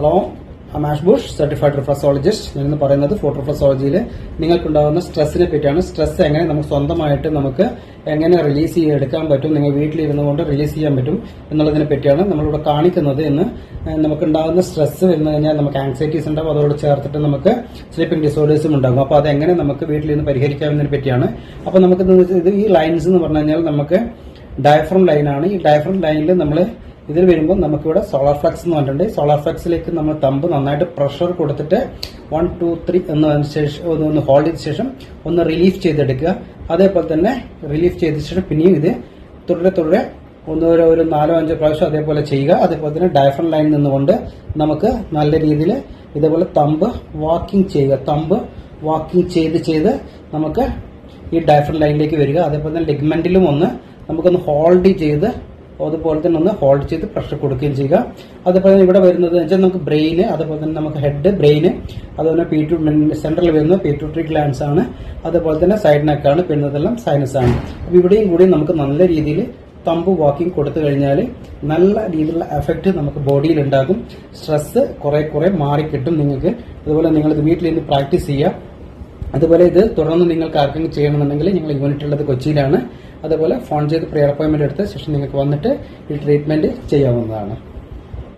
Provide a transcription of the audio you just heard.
Hello അമാഷ് ബുഷ് certified reflexologist ഞാൻ ഇന്ന് പറയുന്നത് ഫുഡ് റിഫ്ലക്സോളജിയിൽ നിങ്ങൾക്കുണ്ടാകുന്ന സ്ട്രെസ്സിനെ പറ്റിയാണ്. സ്ട്രെസ് എങ്ങനെ നമുക്ക് സ്വന്തമായിട്ട് നമുക്ക് എങ്ങനെ റിലീസ് ചെയ്തെടുക്കാൻ പറ്റും നിങ്ങൾ വീട്ടിലിരുന്നു കൊണ്ട് റിലീസ് ചെയ്യാൻ പറ്റും എന്നുള്ളതിനെ പറ്റിയാണ് നമ്മളിവിടെ കാണിക്കുന്നത് എന്ന് നമുക്ക് നമുക്കുണ്ടാകുന്ന സ്ട്രെസ് വരുന്നു കഴിഞ്ഞാൽ നമുക്ക് ആങ്സൈറ്റീസ് ഉണ്ടാവും അതോട് ചേർത്തിട്ട് നമുക്ക് സ്ലീപ്പിംഗ് ഡിസോർഡേഴ്സും ഉണ്ടാകും. അപ്പോൾ അതെങ്ങനെ നമുക്ക് വീട്ടിലിരുന്ന് പരിഹരിക്കാമെന്നതിനെ പറ്റിയാണ്. അപ്പോൾ നമുക്ക് ഇത് ഈ ലൈൻസ് എന്ന് പറഞ്ഞു കഴിഞ്ഞാൽ നമുക്ക് ഡയഫ്രം ലൈനാണ് ഈ ഡയഫ്രം ലൈനിൽ നമ്മൾ ഇതിൽ വരുമ്പോൾ നമുക്കിവിടെ സോളാർ ഫ്ലക്സ് എന്ന് പറഞ്ഞിട്ടുണ്ട്. സോളാർ ഫ്ലക്സിലേക്ക് നമ്മൾ തമ്പ് നന്നായിട്ട് പ്രഷർ കൊടുത്തിട്ട് വൺ ടു ത്രീ എന്ന് ശേഷം ഒന്ന് ഹോൾഡ് ചെയ്ത ശേഷം ഒന്ന് റിലീഫ് ചെയ്തെടുക്കുക. അതേപോലെ തന്നെ റിലീഫ് ചെയ്ത ശേഷം പിന്നെയും ഇത് തുടരെ തുടരെ ഒന്ന് ഒരു ഒരു നാലോ അഞ്ചോ പ്രാവശ്യം അതേപോലെ ചെയ്യുക. അതേപോലെ തന്നെ ഡയഫ്രം ലൈനിൽ നിന്നുകൊണ്ട് നമുക്ക് നല്ല രീതിയിൽ ഇതേപോലെ തമ്പ് വാക്കിംഗ് ചെയ്യുക. തമ്പ് വാക്കിംഗ് ചെയ്ത് ചെയ്ത് നമുക്ക് ഈ ഡയഫ്രം ലൈനിലേക്ക് വരിക. അതേപോലെ തന്നെ ലെഗ്മെന്റിലും ഒന്ന് നമുക്കൊന്ന് ഹോൾഡ് ചെയ്ത് അതുപോലെ തന്നെ ഒന്ന് ഹോൾഡ് ചെയ്ത് പ്രഷർ കൊടുക്കുകയും ചെയ്യുക. അതുപോലെ തന്നെ ഇവിടെ വരുന്നത് വെച്ചാൽ നമുക്ക് ബ്രെയിന് അതുപോലെ തന്നെ നമുക്ക് ഹെഡ് ബ്രെയിന് അതുപോലെ പി ടു സെൻട്രൽ വരുന്നത് പീറ്റുട്രി ഗ്ലാൻസ് ആണ്. അതുപോലെ തന്നെ സൈഡ് നെക്കാണ് പിന്നതെല്ലാം സൈനസ് ആണ്. അപ്പോൾ ഇവിടെയും കൂടി നമുക്ക് നല്ല രീതിയിൽ തമ്പ് വാക്കിംഗ് കൊടുത്തു കഴിഞ്ഞാൽ നല്ല രീതിയിലുള്ള എഫക്റ്റ് നമുക്ക് ബോഡിയിൽ ഉണ്ടാകും. സ്ട്രെസ് കുറെ കുറെ മാറിക്കിട്ടും നിങ്ങൾക്ക്. അതുപോലെ നിങ്ങൾ വീട്ടിലിരുന്ന് പ്രാക്ടീസ് ചെയ്യുക. അതുപോലെ ഇത് തുടർന്ന് നിങ്ങൾക്ക് ആർക്കെങ്കിലും ചെയ്യണമെന്നുണ്ടെങ്കിൽ ഞങ്ങൾ യൂണിറ്റ് ഉള്ളത് കൊച്ചിയിലാണ്. അതുപോലെ ഫോൺ ചെയ്ത് പ്രിയർ അപ്പോയിന്റ്മെന്റ് എടുത്ത ശേഷം നിങ്ങൾക്ക് വന്നിട്ട് ഈ ട്രീറ്റ്മെന്റ് ചെയ്യാവുന്നതാണ്.